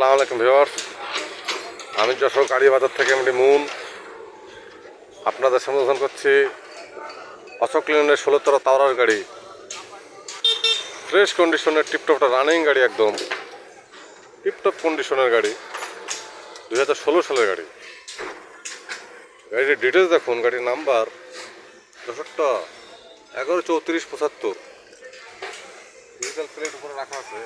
আসসালামু আলাইকুম ভিউয়ার্স। আমি যশোর গাড়ি বাজার থেকে আমি মুন। আপনাদের সম্বোধন করছি অশোক লিনের ষোলোতর তাওরার গাড়ি। ফ্রেশ কন্ডিশনের টিপটপটা রানিং গাড়ি একদম। টিপটপ কন্ডিশনের গাড়ি। দুই হাজার ষোলো সালের গাড়ি। গাড়ির ডিটেলস দেখুন, গাড়ির নাম্বার যশোরটা এগারো চৌত্রিশ পঁচাত্তর। ডিজিটাল প্লেট উপরে রাখা আছে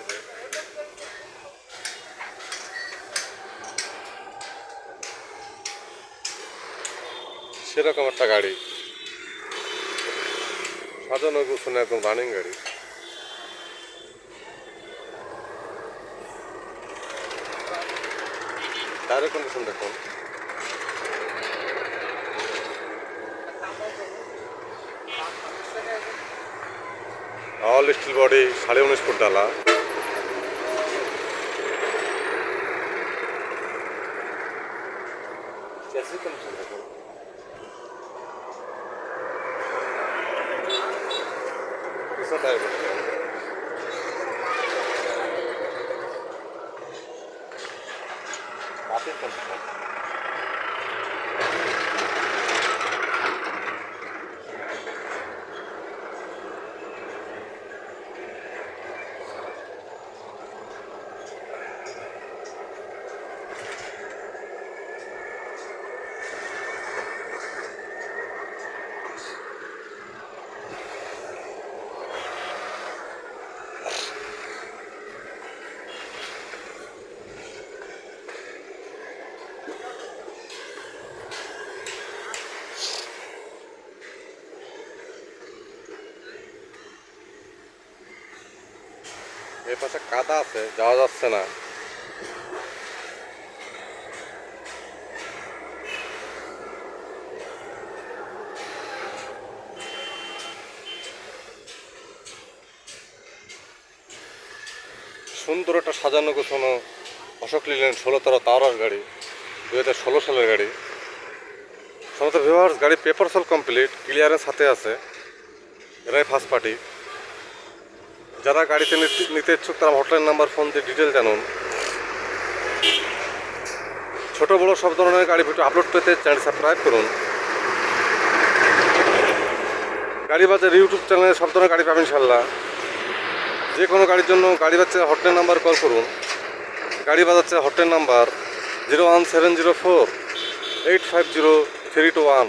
সেরকম একটা গাড়ি। সাজানো গুছানো একদম রানিং গাড়ি। টায়ারের কন্ডিশন দেখুন। অল স্টিল বডি সাড়ে উনিশ ফুট ডালা। চ্যাসিস কন্ডিশন দেখুন। Boa Tá tentando. Né? এর পাশে কাদা আছে, যাওয়া যাচ্ছে না। সুন্দর একটা সাজানো গোছানো অশোক লিলেন ষোলো ষোলোতর তাওরার গাড়ি দু হাজার ষোলো সালের গাড়ি। সমস্ত ভিউয়ার্স গাড়ি পেপার সল কমপ্লিট ক্লিয়ারেন্স হাতে আছে। এরাই ফার্স্ট পার্টি যারা গাড়িতে নিতে- ইচ্ছুক তারা হটলাইন নাম্বার ফোন দিয়ে ডিটেল জানুন। ছোট বড় সব ধরনের গাড়ি ভিডিও আপলোড পেতে চ্যানেল সাবস্ক্রাইব করুন। গাড়ি বাজার ইউটিউব চ্যানেলে সব ধরনের গাড়ি পাবেন ইনশাল্লাহ যে কোনো গাড়ির জন্য গাড়ি বাচ্চা হটলাইন নাম্বার কল করুন। গাড়ি বাজাচ্ছে hotline number zero one seven zero four eight five zero three two one